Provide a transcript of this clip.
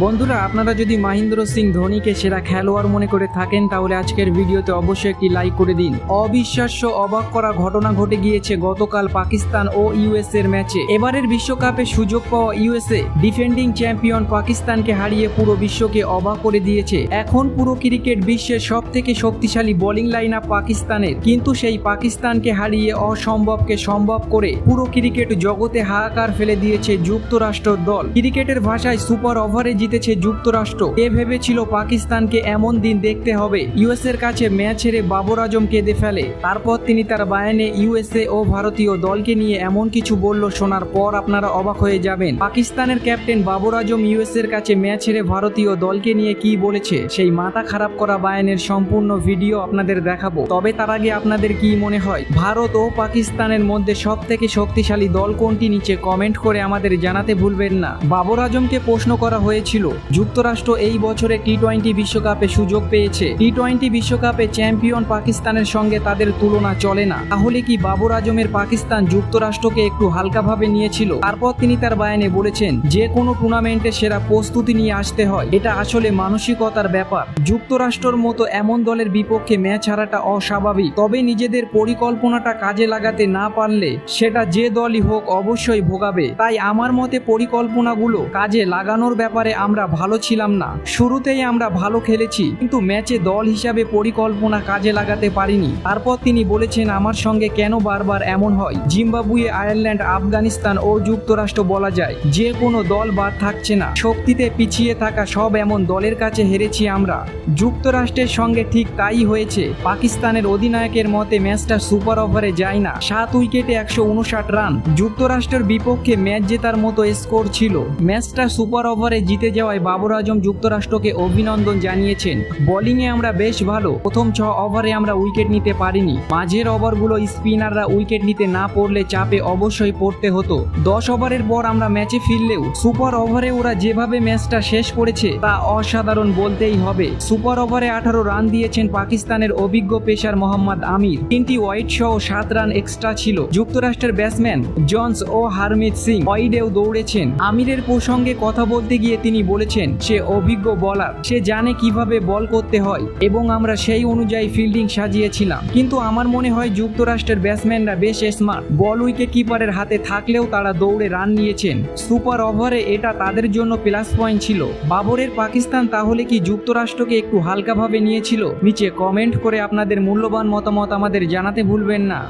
বন্ধুরা, আপনারা যদি মহেন্দ্র সিং ধোনিকে সেরা খেলোয়াড় মনে করে থাকেন, তাহলে আজকের ভিডিওতে অবশ্যই একটি লাইক করে দিন। অবিশ্বাস্য অবাক করা ঘটনা ঘটে গিয়েছে গতকাল পাকিস্তান ও ইউএস এর ম্যাচে। এবারের বিশ্বকাপে সুযোগ পাওয়া ইউএসএ ডিফেন্ডিং চ্যাম্পিয়ন পাকিস্তানকে হারিয়ে পুরো বিশ্বকে অবাক করে দিয়েছে। এখন পুরো ক্রিকেট বিশ্বের সব থেকে শক্তিশালী বোলিং লাইন আপ পাকিস্তানের। কিন্তু সেই পাকিস্তানকে হারিয়ে অসম্ভবকে সম্ভব করে পুরো ক্রিকেট জগতে হাহাকার ফেলে দিয়েছে যুক্তরাষ্ট্র দল। ক্রিকেটের ভাষায় সুপার ওভারে জিতেছে যুক্তরাষ্ট্র। এ ভেবেছিল পাকিস্তানকে এমন দিন দেখতে হবে। ইউএস এর কাছে ম্যাচ হেরে বাবর আজম কেঁদে ফেলে। তারপর তিনি তার বায়ানে ইউএসএ ও ভারতীয় দলকে নিয়ে এমন কিছু বলল, শোনার পর আপনারা অবাক হয়ে যাবেন। পাকিস্তানের ক্যাপ্টেন বাবর আজম ইউএস এর কাছে ম্যাচ হেরে ভারতীয় দলকে নিয়ে কি বলেছে? সেই মাথা খারাপ করা বায়ানের সম্পূর্ণ ভিডিও আপনাদের দেখাবো। তবে তার আগে আপনাদের কি মনে হয়? ভারত ও পাকিস্তানের মধ্যে সব থেকে শক্তিশালী দল কোনটি নিচে কমেন্ট করে আমাদের জানাতে ভুলবেন না। বাবর আজমকে প্রশ্ন করা হয়েছিল যুক্তরাষ্ট্র এই বছরে টি টোয়েন্টি বিশ্বকাপে সুযোগ পেয়েছে। টি টোয়েন্টি বিশ্বকাপে চ্যাম্পিয়ন পাকিস্তানের সঙ্গে তাদের তুলনা চলে না। তাহলে কি বাবর আজমের পাকিস্তান যুক্তরাষ্ট্রকে একটু হালকাভাবে নিয়েছিল? তারপর তিনি তার বায়ানে বলেছেন, যে কোনো টুর্নামেন্টে সেরা প্রস্তুতি নিয়ে আসতে হয়। এটা আসলে মানসিকতার ব্যাপার। যুক্তরাষ্ট্রর মতো এমন দলের বিপক্ষে ম্যাচ হারাটা অস্বাভাবিক। তবে নিজেদের পরিকল্পনাটা কাজে লাগাতে না পারলে সেটা যে দলই হোক অবশ্যই ভোগাবে। তাই আমার মতে পরিকল্পনাগুলো কাজে লাগানোর ব্যাপারে আমরা ভালো ছিলাম না। শুরুতেই আমরা ভালো খেলেছি, কিন্তু ম্যাচে দল হিসাবে পরিকল্পনা কাজে লাগাতে পারিনি। তারপর তিনি বলেছেন, আমার সঙ্গে কেন বারবার এমন হয়? জিম্বাবুয়ে, আয়ারল্যান্ড, আফগানিস্তান ও যুক্তরাষ্ট্র বলা যায়, যে কোনো দল বাদ থাকছে না। শক্তিতে পিছিয়ে থাকা সব এমন দলের কাছে হেরেছি আমরা। যুক্তরাষ্ট্রের সঙ্গে ঠিক তাই হয়েছে। পাকিস্তানের অধিনায়কের মতে, ম্যাচটা সুপার ওভারে যায় না। সাত উইকেটে একশো উনষাট রান। যুক্তরাষ্ট্রের বিপক্ষে ম্যাচ জেতার মতো স্কোর ছিল। ম্যাচটা সুপার ওভারে জিতে যাওয়ায় বাবর আজম যুক্তরাষ্ট্রকে অভিনন্দন জানিয়েছেন। বোলিংয়ে আমরা বেশ ভালো। প্রথম ছ ওভারে আমরা উইকেট নিতে পারিনি। মাঝের ওভারগুলো স্পিনাররা উইকেট নিতে না পড়লে চাপে অবশ্যই পড়তে হতো। দশ ওভারের পর আমরা ম্যাচে ফিরলেও সুপার ওভারে ওরা যেভাবে ম্যাচটা শেষ করেছে, তা অসাধারণ বলতেই হবে। সুপার ওভারে আঠারো রান দিয়েছেন পাকিস্তানের অভিজ্ঞ পেসার মোহাম্মদ আমির। তিনটি ওয়াইড সহ সাত রান এক্সট্রা ছিল। যুক্তরাষ্ট্রের ব্যাটসম্যান জনস ও হারমিত সিং ওয়াইডেও দৌড়েছেন। আমিরের প্রসঙ্গে কথা বলতে গিয়ে তিনি বলেছেন, সে অভিজ্ঞ বলার সে জানে কীভাবে বল করতে হয় এবং আমরা সেই অনুযায়ী ফিল্ডিং সাজিয়েছিলাম। কিন্তু আমার মনে হয় যুক্তরাষ্ট্রের ব্যাটসম্যানরা বেশ স্মার্ট বল উইকেট কিপারের হাতে থাকলেও তারা দৌড়ে রান নিয়েছেন। সুপার ওভারে এটা তাদের জন্য প্লাস পয়েন্ট ছিল। বাবরের পাকিস্তান তাহলে কি যুক্তরাষ্ট্রকে একটু হালকাভাবে নিয়েছিল? নিচে কমেন্ট করে আপনাদের মূল্যবান মতামত আমাদের জানাতে ভুলবেন না।